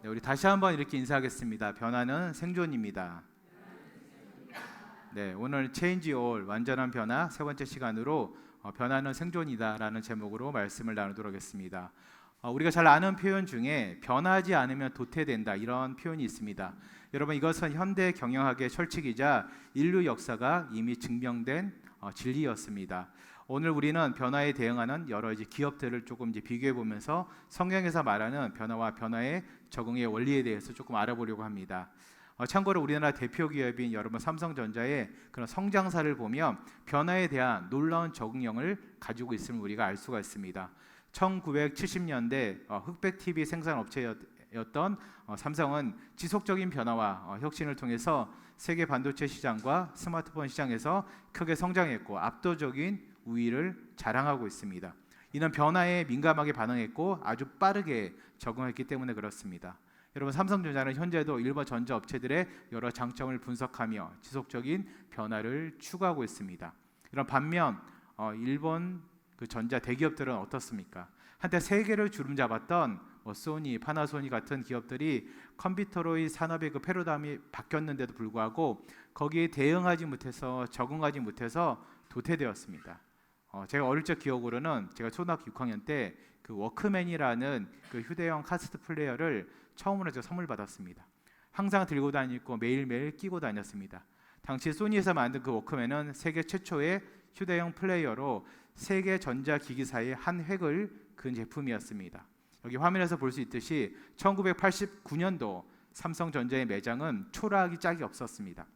네, 우리 다시 한번 이렇게 인사하겠습니다. 변화는 생존입니다. 네, 오늘 체인지 올 완전한 변화 세 번째 시간으로 어, 변화는 생존이다라는 제목으로 말씀을 나누도록 하겠습니다. 어, 우리가 잘 아는 표현 중에 변하지 않으면 도태된다 이런 표현이 있습니다. 여러분 이것은 현대 경영학의 철칙이자 인류 역사가 이미 증명된 어, 진리였습니다. 오늘 우리는 변화에 대응하는 여러 이제 기업들을 조금 이제 비교해 보면서 성경에서 말하는 변화와 변화의 적응의 원리에 대해서 조금 알아보려고 합니다. 어, 참고로 우리나라 대표 기업인 여러분 삼성전자의 그런 성장사를 보면 변화에 대한 놀라운 적응력을 가지고 있음을 우리가 알 수가 있습니다. 1970년대 어, 흑백 TV 생산 업체였던 어, 삼성은 지속적인 변화와 어, 혁신을 통해서 세계 반도체 시장과 스마트폰 시장에서 크게 성장했고 압도적인 우위를 자랑하고 있습니다. 이는 변화에 민감하게 반응했고 아주 빠르게 적응했기 때문에 그렇습니다. 여러분 삼성전자는 현재도 일본 전자 업체들의 여러 장점을 분석하며 지속적인 변화를 추구하고 있습니다. 이런 반면 어, 일본 그 전자 대기업들은 어떻습니까? 한때 세계를 주름 잡았던 뭐 소니, 파나소니 같은 기업들이 컴퓨터로의 산업의 그 패러다임이 바뀌었는데도 불구하고 거기에 대응하지 못해서 적응하지 못해서 도태되었습니다. 어, 제가 어릴 적 기억으로는 제가 초등학교 6학년 때 그 워크맨이라는 그 휴대용 카세트 플레이어를 처음으로 제가 선물 받았습니다. 항상 들고 다니고 매일매일 끼고 다녔습니다. 당시 소니에서 만든 그 워크맨은 세계 최초의 휴대용 플레이어로 세계 전자기기사의 한 획을 그은 제품이었습니다. 여기 화면에서 볼 수 있듯이 1989년도 삼성전자의 매장은 초라하기 짝이 없었습니다.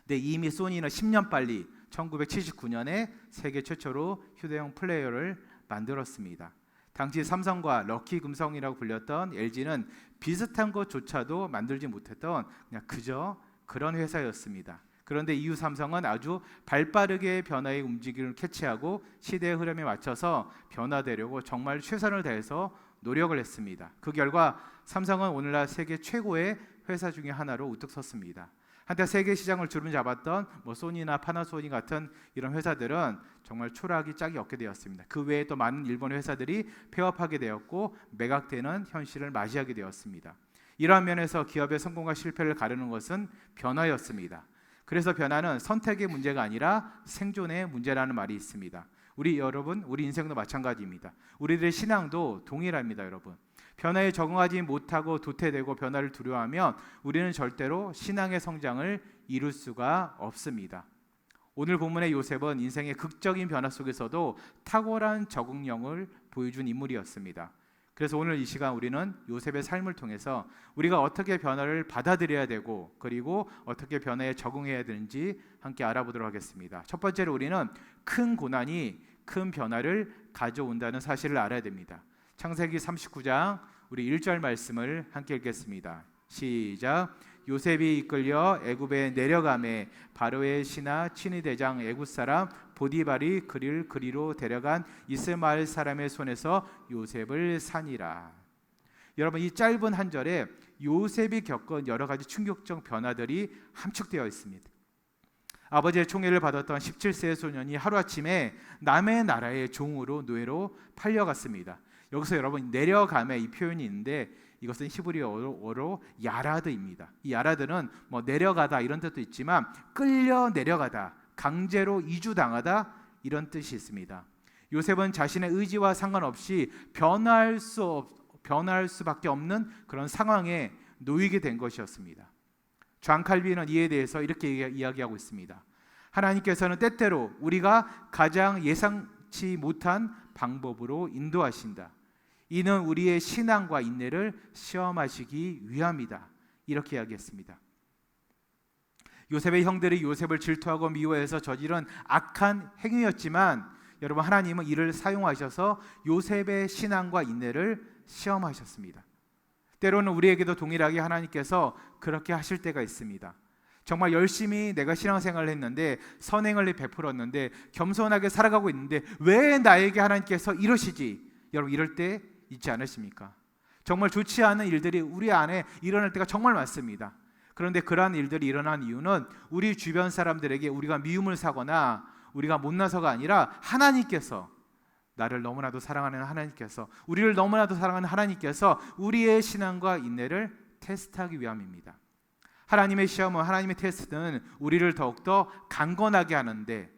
근데 이미 소니는 10년 빨리 1979년에 세계 최초로 휴대용 플레이어를 만들었습니다. 당시 삼성과 럭키 금성이라고 불렸던 LG는 비슷한 것조차도 만들지 못했던 그냥 그저 그런 회사였습니다. 그런데 이후 삼성은 아주 발빠르게 변화의 움직임을 캐치하고 시대의 흐름에 맞춰서 변화되려고 정말 최선을 다해서 노력을 했습니다. 그 결과 삼성은 오늘날 세계 최고의 회사 중에 하나로 우뚝 섰습니다. 한때 세계 시장을 주름 잡았던 뭐 소니나 파나소닉 같은 이런 회사들은 정말 초라하기 짝이 없게 되었습니다. 그 외에 또 많은 일본 회사들이 폐업하게 되었고 매각되는 현실을 맞이하게 되었습니다. 이러한 면에서 기업의 성공과 실패를 가르는 것은 변화였습니다. 그래서 변화는 선택의 문제가 아니라 생존의 문제라는 말이 있습니다. 우리 여러분, 우리 인생도 마찬가지입니다. 우리들의 신앙도 동일합니다, 여러분. 변화에 적응하지 못하고 도태되고 변화를 두려워하면 우리는 절대로 신앙의 성장을 이룰 수가 없습니다. 오늘 본문의 요셉은 인생의 극적인 변화 속에서도 탁월한 적응력을 보여준 인물이었습니다. 그래서 오늘 이 시간 우리는 요셉의 삶을 통해서 우리가 어떻게 변화를 받아들여야 되고 그리고 어떻게 변화에 적응해야 되는지 함께 알아보도록 하겠습니다. 첫 번째로 우리는 큰 고난이 큰 변화를 가져온다는 사실을 알아야 됩니다. 창세기 39장 우리 1절 말씀을 함께 읽겠습니다. 시작. 요셉이 이끌려 애굽에 내려가매 바로의 신하 친위 대장 애굽 사람 보디발이 그를 그리로 데려간 이스마엘 사람의 손에서 요셉을 산이라. 여러분 이 짧은 한 절에 요셉이 겪은 여러 가지 충격적 변화들이 함축되어 있습니다. 아버지의 총애를 받았던 17세의 소년이 하루아침에 남의 나라의 종으로 노예로 팔려갔습니다. 여기서 여러분 내려감에 이 표현이 있는데 이것은 히브리어로 야라드입니다. 이 야라드는 뭐 내려가다 이런 뜻도 있지만 끌려 내려가다, 강제로 이주당하다 이런 뜻이 있습니다. 요셉은 자신의 의지와 상관없이 변할 수 없, 변할 수밖에 없는 그런 상황에 놓이게 된 것이었습니다. 존 칼빈은 이에 대해서 이렇게 이야기하고 있습니다. 하나님께서는 때때로 우리가 가장 예상치 못한 방법으로 인도하신다. 이는 우리의 신앙과 인내를 시험하시기 위함이다. 이렇게 이야기했습니다. 요셉의 형들이 요셉을 질투하고 미워해서 저지른 악한 행위였지만 여러분 하나님은 이를 사용하셔서 요셉의 신앙과 인내를 시험하셨습니다. 때로는 우리에게도 동일하게 하나님께서 그렇게 하실 때가 있습니다. 정말 열심히 내가 신앙생활을 했는데 선행을 베풀었는데 겸손하게 살아가고 있는데 왜 나에게 하나님께서 이러시지? 여러분 이럴 때 있지 않으십니까? 정말 좋지 않은 일들이 우리 안에 일어날 때가 정말 많습니다. 그런데 그러한 일들이 일어난 이유는 우리 주변 사람들에게 우리가 미움을 사거나 우리가 못나서가 아니라 하나님께서 나를 너무나도 사랑하는 하나님께서 우리를 너무나도 사랑하는 하나님께서 우리의 신앙과 인내를 테스트하기 위함입니다. 하나님의 시험은 하나님의 테스트는 우리를 더욱더 강건하게 하는데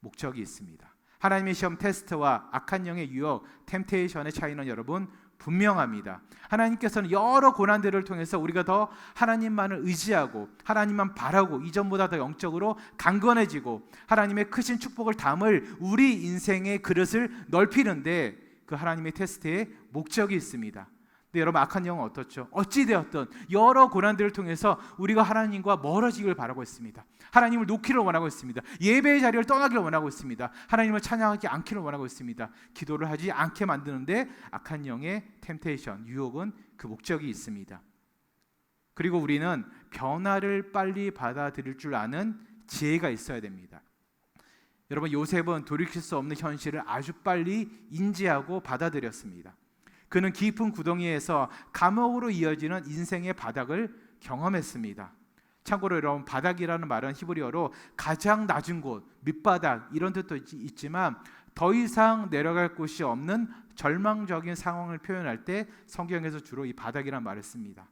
목적이 있습니다. 하나님의 시험 테스트와 악한 영의 유혹, 템테이션의 차이는 여러분 분명합니다. 하나님께서는 여러 고난들을 통해서 우리가 더 하나님만을 의지하고 하나님만 바라고 이전보다 더 영적으로 강건해지고 하나님의 크신 축복을 담을 우리 인생의 그릇을 넓히는데 그 하나님의 테스트에 목적이 있습니다. 근데 여러분 악한 영은 어떻죠? 어찌 되었든 여러 고난들을 통해서 우리가 하나님과 멀어지길 바라고 있습니다. 하나님을 놓기를 원하고 있습니다. 예배의 자리를 떠나기를 원하고 있습니다. 하나님을 찬양하지 않기를 원하고 있습니다. 기도를 하지 않게 만드는데 악한 영의 템테이션, 유혹은 그 목적이 있습니다. 그리고 우리는 변화를 빨리 받아들일 줄 아는 지혜가 있어야 됩니다. 여러분 요셉은 돌이킬 수 없는 현실을 아주 빨리 인지하고 받아들였습니다. 그는 깊은 구덩이에서 감옥으로 이어지는 인생의 바닥을 경험했습니다. 참고로 여러분 바닥이라는 말은 히브리어로 가장 낮은 곳, 밑바닥 이런 뜻도 있지만 더 이상 내려갈 곳이 없는 절망적인 상황을 표현할 때 성경에서 주로 이 바닥이라는 말을 씁니다.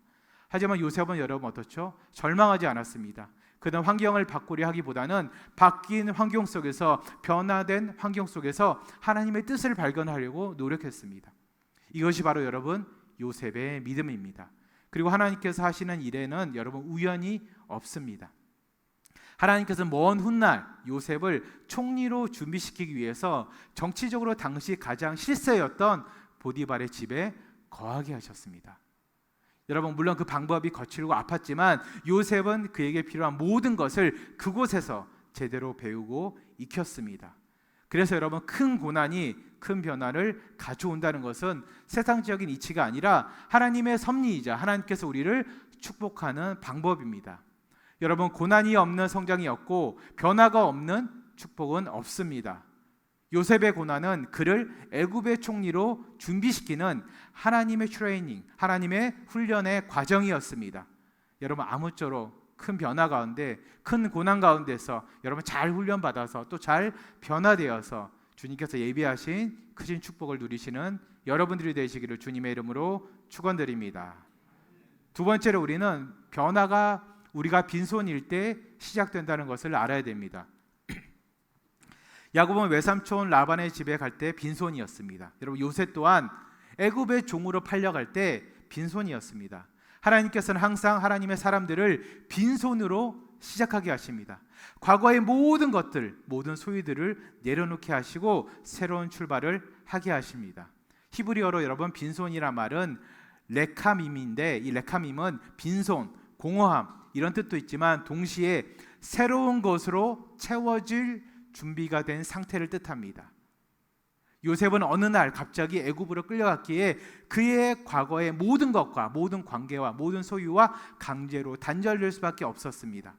하지만 요셉은 여러분 어떻죠? 절망하지 않았습니다. 그는 환경을 바꾸려 하기보다는 바뀐 환경 속에서 변화된 환경 속에서 하나님의 뜻을 발견하려고 노력했습니다. 이것이 바로 여러분 요셉의 믿음입니다. 그리고 하나님께서 하시는 일에는 여러분 우연이 없습니다. 하나님께서 먼 훗날 요셉을 총리로 준비시키기 위해서 정치적으로 당시 가장 실세였던 보디발의 집에 거하게 하셨습니다. 여러분 물론 그 방법이 거칠고 아팠지만 요셉은 그에게 필요한 모든 것을 그곳에서 제대로 배우고 익혔습니다. 그래서 여러분 큰 고난이 큰 변화를 가져온다는 것은 세상적인 이치가 아니라 하나님의 섭리이자 하나님께서 우리를 축복하는 방법입니다. 여러분 고난이 없는 성장이 없고 변화가 없는 축복은 없습니다. 요셉의 고난은 그를 애굽의 총리로 준비시키는 하나님의 트레이닝, 하나님의 훈련의 과정이었습니다. 여러분 아무쪼록 큰 변화 가운데 큰 고난 가운데서 여러분 잘 훈련 받아서 또 잘 변화되어서 주님께서 예비하신 크신 축복을 누리시는 여러분들이 되시기를 주님의 이름으로 축원드립니다. 두 번째로 우리는 변화가 우리가 빈손일 때 시작된다는 것을 알아야 됩니다. 야곱은 외삼촌 라반의 집에 갈 때 빈손이었습니다. 여러분 요셉 또한 애굽의 종으로 팔려갈 때 빈손이었습니다. 하나님께서는 항상 하나님의 사람들을 빈손으로 시작하게 하십니다. 과거의 모든 것들, 모든 소유들을 내려놓게 하시고 새로운 출발을 하게 하십니다. 히브리어로 여러분 빈손이란 말은 레카밈인데 이 레카밈은 빈손, 공허함 이런 뜻도 있지만 동시에 새로운 것으로 채워질 준비가 된 상태를 뜻합니다. 요셉은 어느 날 갑자기 애굽으로 끌려갔기에 그의 과거의 모든 것과 모든 관계와 모든 소유와 강제로 단절될 수밖에 없었습니다.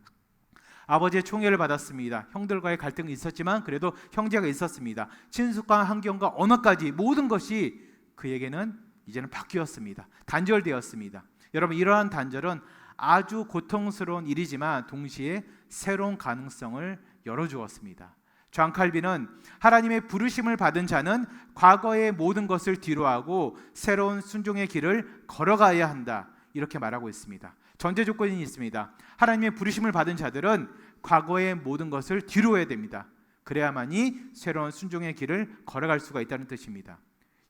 아버지의 총애를 받았습니다. 형들과의 갈등이 있었지만 그래도 형제가 있었습니다. 친숙한 환경과 언어까지 모든 것이 그에게는 이제는 바뀌었습니다. 단절되었습니다. 여러분 이러한 단절은 아주 고통스러운 일이지만 동시에 새로운 가능성을 열어주었습니다. 존 칼빈은 하나님의 부르심을 받은 자는 과거의 모든 것을 뒤로하고 새로운 순종의 길을 걸어가야 한다 이렇게 말하고 있습니다. 전제 조건이 있습니다. 하나님의 부르심을 받은 자들은 과거의 모든 것을 뒤로해야 됩니다. 그래야만이 새로운 순종의 길을 걸어갈 수가 있다는 뜻입니다.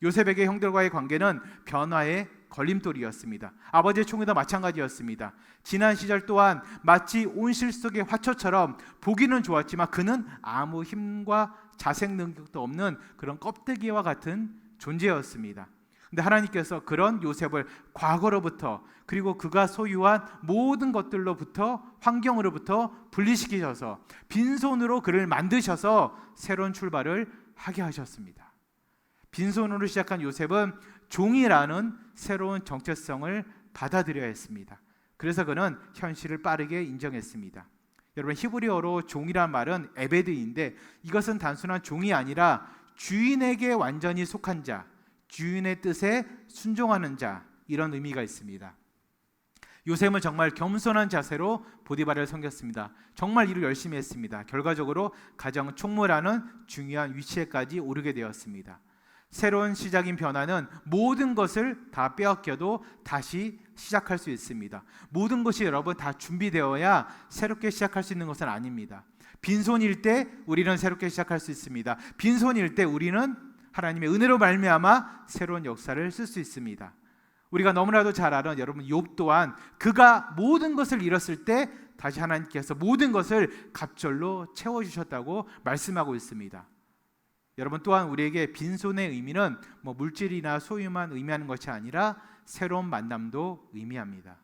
요셉에게 형들과의 관계는 변화의 걸림돌이었습니다. 아버지의 총회도 마찬가지였습니다. 지난 시절 또한 마치 온실 속의 화초처럼 보기는 좋았지만 그는 아무 힘과 자생 능력도 없는 그런 껍데기와 같은 존재였습니다. 근데 하나님께서 그런 요셉을 과거로부터 그리고 그가 소유한 모든 것들로부터 환경으로부터 분리시키셔서 빈손으로 그를 만드셔서 새로운 출발을 하게 하셨습니다. 빈손으로 시작한 요셉은 종이라는 새로운 정체성을 받아들여야 했습니다. 그래서 그는 현실을 빠르게 인정했습니다. 여러분 히브리어로 종이란 말은 에베드인데 이것은 단순한 종이 아니라 주인에게 완전히 속한 자, 주인의 뜻에 순종하는 자 이런 의미가 있습니다. 요셉은 정말 겸손한 자세로 보디발을 섬겼습니다. 정말 일을 열심히 했습니다. 결과적으로 가정 총무라는 중요한 위치에까지 오르게 되었습니다. 새로운 시작인 변화는 모든 것을 다 빼앗겨도 다시 시작할 수 있습니다. 모든 것이 여러분 다 준비되어야 새롭게 시작할 수 있는 것은 아닙니다. 빈손일 때 우리는 새롭게 시작할 수 있습니다. 빈손일 때 우리는 하나님의 은혜로 말미암아 새로운 역사를 쓸 수 있습니다. 우리가 너무나도 잘 아는 여러분 욥 또한 그가 모든 것을 잃었을 때 다시 하나님께서 모든 것을 갑절로 채워 주셨다고 말씀하고 있습니다. 여러분 또한 우리에게 빈손의 의미는 뭐 물질이나 소유만 의미하는 것이 아니라 새로운 만남도 의미합니다.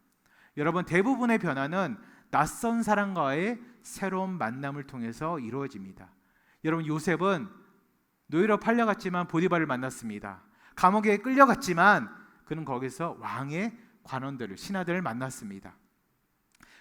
여러분 대부분의 변화는 낯선 사람과의 새로운 만남을 통해서 이루어집니다. 여러분 요셉은 노예로 팔려갔지만 보디발을 만났습니다. 감옥에 끌려갔지만 그는 거기서 왕의 관원들을 신하들을 만났습니다.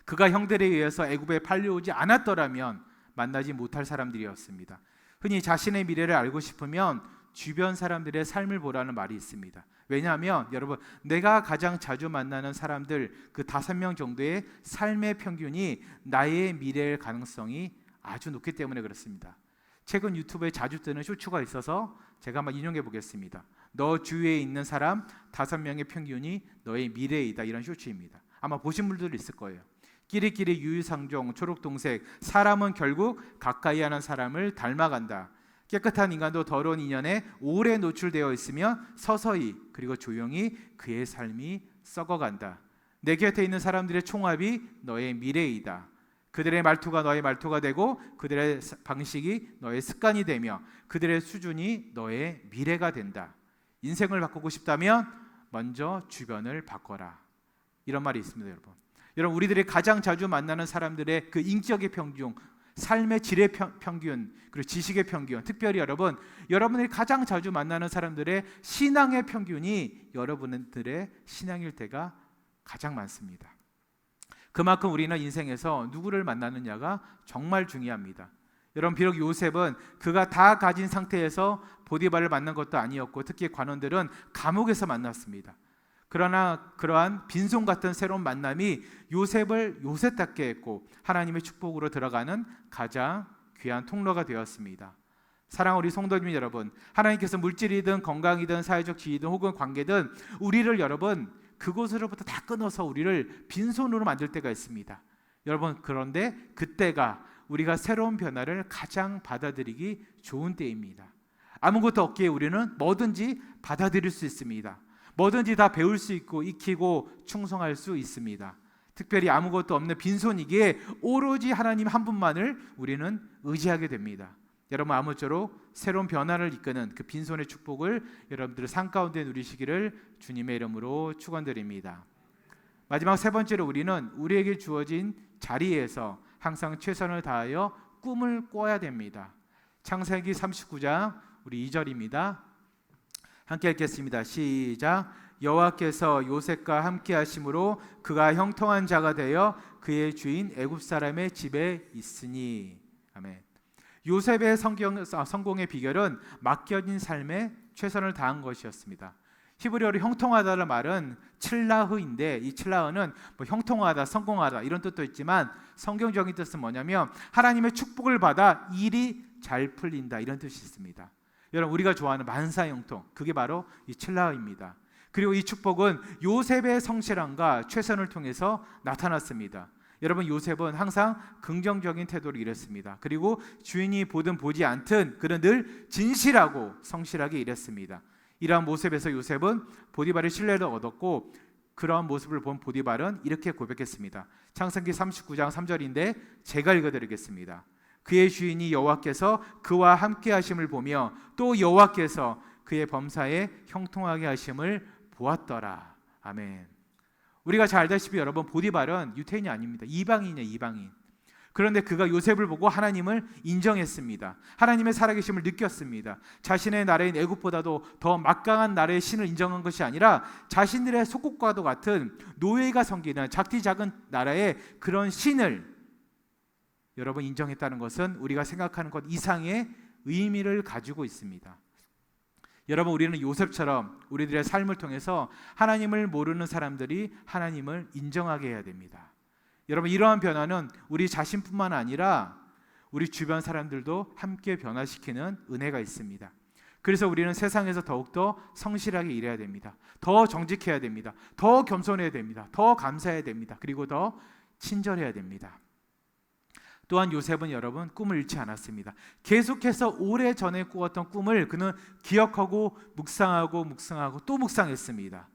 그가 형들에 의해서 애굽에 팔려오지 않았더라면 만나지 못할 사람들이었습니다. 흔히 자신의 미래를 알고 싶으면 주변 사람들의 삶을 보라는 말이 있습니다. 왜냐하면 여러분 내가 가장 자주 만나는 사람들 그 다섯 명 정도의 삶의 평균이 나의 미래의 가능성이 아주 높기 때문에 그렇습니다. 최근 유튜브에 자주 뜨는 쇼츠가 있어서 제가 한번 인용해 보겠습니다. 너 주위에 있는 사람 다섯 명의 평균이 너의 미래이다 이런 쇼츠입니다. 아마 보신 분들 있을 거예요. 끼리끼리 유유상종 초록동색 사람은 결국 가까이 하는 사람을 닮아간다. 깨끗한 인간도 더러운 인연에 오래 노출되어 있으면 서서히 그리고 조용히 그의 삶이 썩어간다. 내 곁에 있는 사람들의 총합이 너의 미래이다. 그들의 말투가 너의 말투가 되고 그들의 방식이 너의 습관이 되며 그들의 수준이 너의 미래가 된다. 인생을 바꾸고 싶다면 먼저 주변을 바꿔라. 이런 말이 있습니다, 여러분. 여러분 우리들이 가장 자주 만나는 사람들의 그 인격의 평균, 삶의 질의 평균, 그리고 지식의 평균, 특별히 여러분, 여러분들이 가장 자주 만나는 사람들의 신앙의 평균이 여러분들의 신앙일 때가 가장 많습니다. 그만큼 우리는 인생에서 누구를 만나느냐가 정말 중요합니다. 여러분 비록 요셉은 그가 다 가진 상태에서 보디발을 만난 것도 아니었고 특히 관원들은 감옥에서 만났습니다. 그러나 그러한 빈손 같은 새로운 만남이 요셉을 요셉답게 했고 하나님의 축복으로 들어가는 가장 귀한 통로가 되었습니다. 사랑 우리 성도님 여러분, 하나님께서 물질이든 건강이든 사회적 지위든 혹은 관계든 우리를 여러분 그곳으로부터 다 끊어서 우리를 빈손으로 만들 때가 있습니다. 여러분 그런데 그때가 우리가 새로운 변화를 가장 받아들이기 좋은 때입니다. 아무것도 없기에 우리는 뭐든지 받아들일 수 있습니다. 뭐든지 다 배울 수 있고 익히고 충성할 수 있습니다. 특별히 아무것도 없는 빈손이기에 오로지 하나님 한 분만을 우리는 의지하게 됩니다. 여러분 아무쪼록 새로운 변화를 이끄는 그 빈손의 축복을 여러분들의 삶 가운데 누리시기를 주님의 이름으로 축원드립니다. 마지막 세 번째로 우리는 우리에게 주어진 자리에서 항상 최선을 다하여 꿈을 꿔야 됩니다. 창세기 39장 우리 2절입니다. 함께 읽겠습니다. 시작. 여호와께서 요셉과 함께 하심으로 그가 형통한 자가 되어 그의 주인 애굽 사람의 집에 있으니. 아멘. 요셉의 성경, 아, 성공의 비결은 맡겨진 삶에 최선을 다한 것이었습니다. 히브리어로 형통하다는 말은 칠라흐인데 이 칠라흐는 뭐 형통하다, 성공하다 이런 뜻도 있지만 성경적인 뜻은 뭐냐면 하나님의 축복을 받아 일이 잘 풀린다 이런 뜻이 있습니다. 여러분 우리가 좋아하는 만사형통 그게 바로 이 칠라입니다. 그리고 이 축복은 요셉의 성실함과 최선을 통해서 나타났습니다. 여러분 요셉은 항상 긍정적인 태도를 일했습니다. 그리고 주인이 보든 보지 않든 그는 늘 진실하고 성실하게 일했습니다. 이러한 모습에서 요셉은 보디발의 신뢰를 얻었고 그러한 모습을 본 보디발은 이렇게 고백했습니다. 창세기 39장 3절인데 제가 읽어드리겠습니다. 그의 주인이 여호와께서 그와 함께 하심을 보며 또 여호와께서 그의 범사에 형통하게 하심을 보았더라. 아멘. 우리가 잘 알다시피 여러분 보디발은 유태인이 아닙니다. 이방인이에요, 이방인. 그런데 그가 요셉을 보고 하나님을 인정했습니다. 하나님의 살아계심을 느꼈습니다. 자신의 나라인 애굽보다도 더 막강한 나라의 신을 인정한 것이 아니라 자신들의 속국과도 같은 노예가 섬기는 작디 작은 나라의 그런 신을 여러분 인정했다는 것은 우리가 생각하는 것 이상의 의미를 가지고 있습니다. 여러분 우리는 요셉처럼 우리들의 삶을 통해서 하나님을 모르는 사람들이 하나님을 인정하게 해야 됩니다. 여러분 이러한 변화는 우리 자신뿐만 아니라 우리 주변 사람들도 함께 변화시키는 은혜가 있습니다. 그래서 우리는 세상에서 더욱더 성실하게 일해야 됩니다. 더 정직해야 됩니다. 더 겸손해야 됩니다. 더 감사해야 됩니다. 그리고 더 친절해야 됩니다. 또한 요셉은 여러분 꿈을 잃지 않았습니다. 계속해서 오래 전에 꾸었던 꿈을 그는 기억하고 묵상하고 묵상하고 또 묵상했습니다.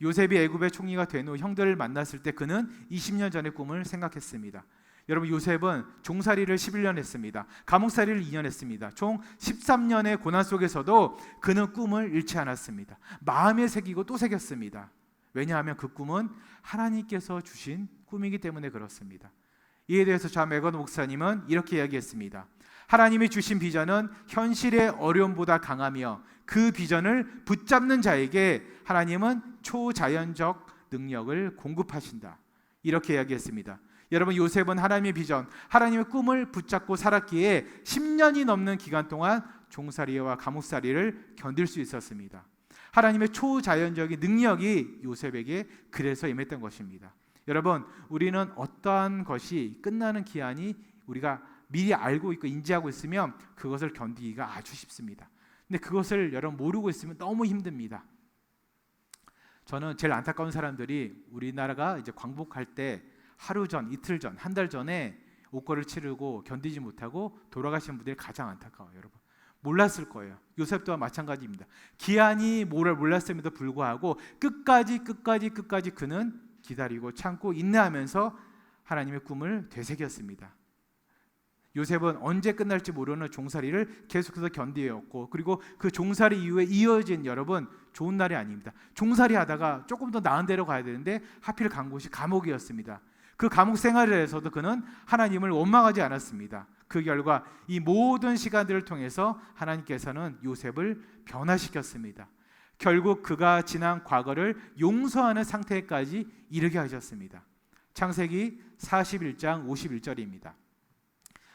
요셉이 애굽의 총리가 된 후 형들을 만났을 때 그는 20년 전의 꿈을 생각했습니다. 여러분 요셉은 종살이를 11년 했습니다. 감옥살이를 2년 했습니다. 총 13년의 고난 속에서도 그는 꿈을 잃지 않았습니다. 마음에 새기고 또 새겼습니다. 왜냐하면 그 꿈은 하나님께서 주신 꿈이기 때문에 그렇습니다. 이에 대해서 좌 맥건 목사님은 이렇게 이야기했습니다. 하나님이 주신 비전은 현실의 어려움보다 강하며 그 비전을 붙잡는 자에게 하나님은 초자연적 능력을 공급하신다. 이렇게 이야기했습니다. 여러분 요셉은 하나님의 비전, 하나님의 꿈을 붙잡고 살았기에 10년이 넘는 기간 동안 종살이와 감옥살이를 견딜 수 있었습니다. 하나님의 초자연적인 능력이 요셉에게 그래서 임했던 것입니다. 여러분, 우리는 어떠한 것이 끝나는 기한이 우리가 미리 알고 있고 인지하고 있으면 그것을 견디기가 아주 쉽습니다. 근데 그것을 여러분 모르고 있으면 너무 힘듭니다. 저는 제일 안타까운 사람들이 우리나라가 이제 광복할 때 하루 전, 이틀 전, 한 달 전에 옷걸이를 치르고 견디지 못하고 돌아가신 분들이 가장 안타까워요, 여러분. 몰랐을 거예요. 요셉 또한 마찬가지입니다. 기한이 뭐를 몰랐음에도 불구하고 끝까지 끝까지 끝까지 그는 기다리고 참고 인내하면서 하나님의 꿈을 되새겼습니다. 요셉은 언제 끝날지 모르는 종살이를 계속해서 견디었고 그리고 그 종살이 이후에 이어진 여러분 좋은 날이 아닙니다. 종살이 하다가 조금 더 나은 데로 가야 되는데 하필 간 곳이 감옥이었습니다. 그 감옥 생활에서도 그는 하나님을 원망하지 않았습니다. 그 결과 이 모든 시간들을 통해서 하나님께서는 요셉을 변화시켰습니다. 결국 그가 지난 과거를 용서하는 상태까지 이르게 하셨습니다. 창세기 41장 51절입니다.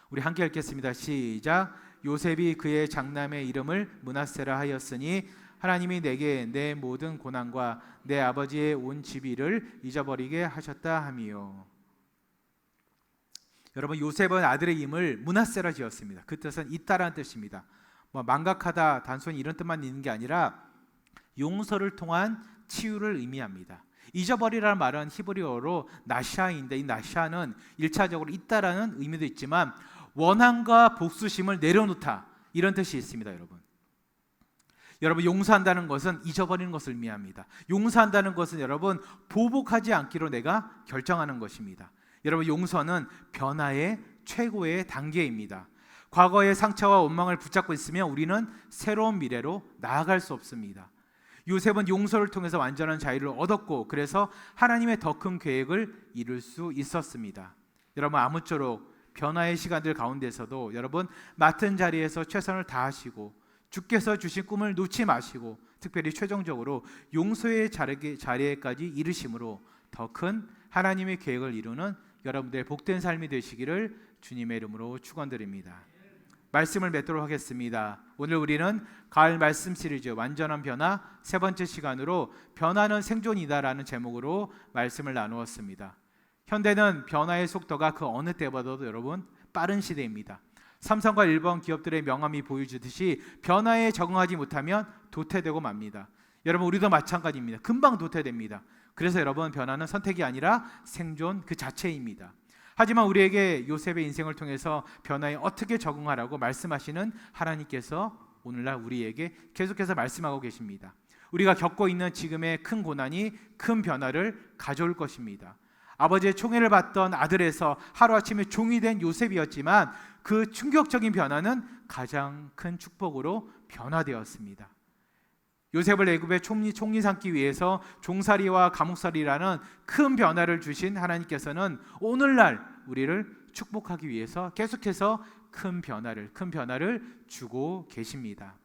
우리 함께 읽겠습니다. 시작. 요셉이 그의 장남의 이름을 문하세라 하였으니 하나님이 내게 내 모든 고난과 내 아버지의 온 집이를 잊어버리게 하셨다 함이요. 여러분 요셉은 아들의 이름을 문하세라 지었습니다. 그 뜻은 있다라는 뜻입니다. 뭐 망각하다 단순히 이런 뜻만 있는 게 아니라 용서를 통한 치유를 의미합니다. 잊어버리라는 말은 히브리어로 나샤인데 이 나샤는 일차적으로 있다라는 의미도 있지만 원한과 복수심을 내려놓다 이런 뜻이 있습니다, 여러분. 여러분 용서한다는 것은 잊어버리는 것을 의미합니다. 용서한다는 것은 여러분 보복하지 않기로 내가 결정하는 것입니다. 여러분 용서는 변화의 최고의 단계입니다. 과거의 상처와 원망을 붙잡고 있으면 우리는 새로운 미래로 나아갈 수 없습니다. 요셉은 용서를 통해서 완전한 자유를 얻었고 그래서 하나님의 더 큰 계획을 이룰 수 있었습니다. 여러분 아무쪼록 변화의 시간들 가운데서도 여러분 맡은 자리에서 최선을 다하시고 주께서 주신 꿈을 놓지 마시고 특별히 최종적으로 용서의 자리에까지 이르심으로 더 큰 하나님의 계획을 이루는 여러분들의 복된 삶이 되시기를 주님의 이름으로 축원드립니다. 말씀을 맺도록 하겠습니다. 오늘 우리는 가을 말씀 시리즈 완전한 변화 세 번째 시간으로 변화는 생존이다라는 제목으로 말씀을 나누었습니다. 현대는 변화의 속도가 그 어느 때보다도 여러분 빠른 시대입니다. 삼성과 일본 기업들의 명함이 보여주듯이 변화에 적응하지 못하면 도태되고 맙니다. 여러분 우리도 마찬가지입니다. 금방 도태됩니다. 그래서 여러분 변화는 선택이 아니라 생존 그 자체입니다. 하지만 우리에게 요셉의 인생을 통해서 변화에 어떻게 적응하라고 말씀하시는 하나님께서 오늘날 우리에게 계속해서 말씀하고 계십니다. 우리가 겪고 있는 지금의 큰 고난이 큰 변화를 가져올 것입니다. 아버지의 총애를 받던 아들에서 하루아침에 종이 된 요셉이었지만 그 충격적인 변화는 가장 큰 축복으로 변화되었습니다. 요셉을 애굽의 총리 총리 삼기 위해서 종살이와 감옥살이라는 큰 변화를 주신 하나님께서는 오늘날 우리를 축복하기 위해서 계속해서 큰 변화를 큰 변화를 주고 계십니다.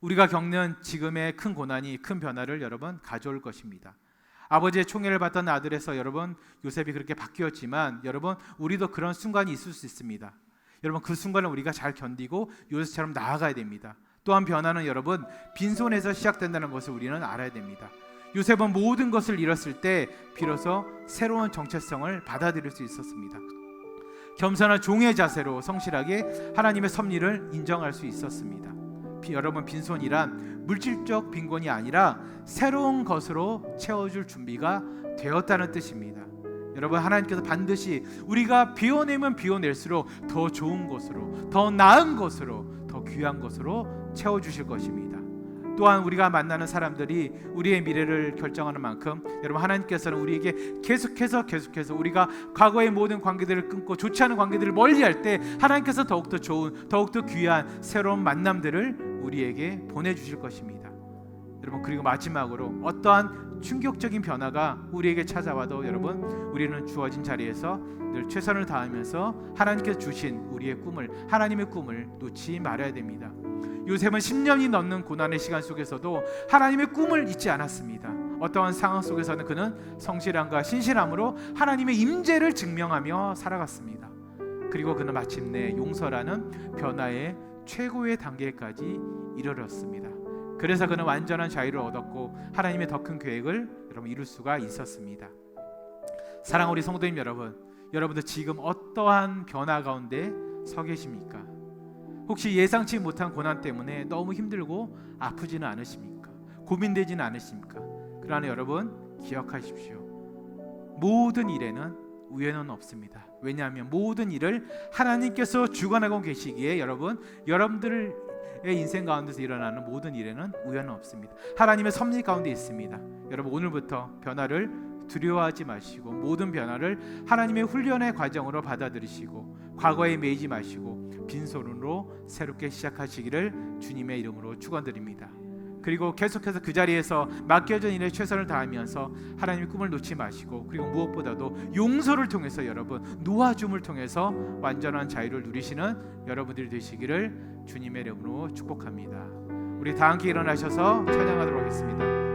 우리가 겪는 지금의 큰 고난이 큰 변화를 여러분 가져올 것입니다. 아버지의 총애를 받던 아들에서 여러분 요셉이 그렇게 바뀌었지만 여러분 우리도 그런 순간이 있을 수 있습니다. 여러분 그 순간을 우리가 잘 견디고 요셉처럼 나아가야 됩니다. 또한 변화는 여러분 빈손에서 시작된다는 것을 우리는 알아야 됩니다. 요셉은 모든 것을 잃었을 때 비로소 새로운 정체성을 받아들일 수 있었습니다. 겸손한 종의 자세로 성실하게 하나님의 섭리를 인정할 수 있었습니다. 비- 여러분 빈손이란 물질적 빈곤이 아니라 새로운 것으로 채워줄 준비가 되었다는 뜻입니다. 여러분 하나님께서 반드시 우리가 비워내면 비워낼수록 더 좋은 것으로 더 나은 것으로 더 귀한 것으로 채워 주실 것입니다. 또한 우리가 만나는 사람들이 우리의 미래를 결정하는 만큼 여러분 하나님께서는 우리에게 계속해서 계속해서 우리가 과거의 모든 관계들을 끊고 좋지 않은 관계들을 멀리할 때 하나님께서 더욱더 좋은 더욱더 귀한 새로운 만남들을 우리에게 보내주실 것입니다. 여러분 그리고 마지막으로 어떠한 충격적인 변화가 우리에게 찾아와도 여러분 우리는 주어진 자리에서 늘 최선을 다하면서 하나님께서 주신 우리의 꿈을 하나님의 꿈을 놓지 말아야 됩니다. 요셉은 10년이 넘는 고난의 시간 속에서도 하나님의 꿈을 잊지 않았습니다. 어떠한 상황 속에서는 그는 성실함과 신실함으로 하나님의 임재를 증명하며 살아갔습니다. 그리고 그는 마침내 용서라는 변화의 최고의 단계까지 이르렀습니다. 그래서 그는 완전한 자유를 얻었고 하나님의 더 큰 계획을 여러분 이룰 수가 있었습니다. 사랑 우리 성도님 여러분, 여러분들 지금 어떠한 변화 가운데 서 계십니까? 혹시 예상치 못한 고난 때문에 너무 힘들고 아프지는 않으십니까? 고민되지는 않으십니까? 그러나 여러분 기억하십시오. 모든 일에는 우연은 없습니다. 왜냐하면 모든 일을 하나님께서 주관하고 계시기에 여러분 여러분들의 인생 가운데서 일어나는 모든 일에는 우연은 없습니다. 하나님의 섭리 가운데 있습니다. 여러분 오늘부터 변화를 두려워하지 마시고 모든 변화를 하나님의 훈련의 과정으로 받아들이시고 과거에 매이지 마시고 빈손으로 새롭게 시작하시기를 주님의 이름으로 축원드립니다. 그리고 계속해서 그 자리에서 맡겨진 일에 최선을 다하면서 하나님의 꿈을 놓지 마시고 그리고 무엇보다도 용서를 통해서 여러분 놓아줌을 통해서 완전한 자유를 누리시는 여러분들이 되시기를 주님의 이름으로 축복합니다. 우리 다 함께 일어나셔서 찬양하도록 하겠습니다.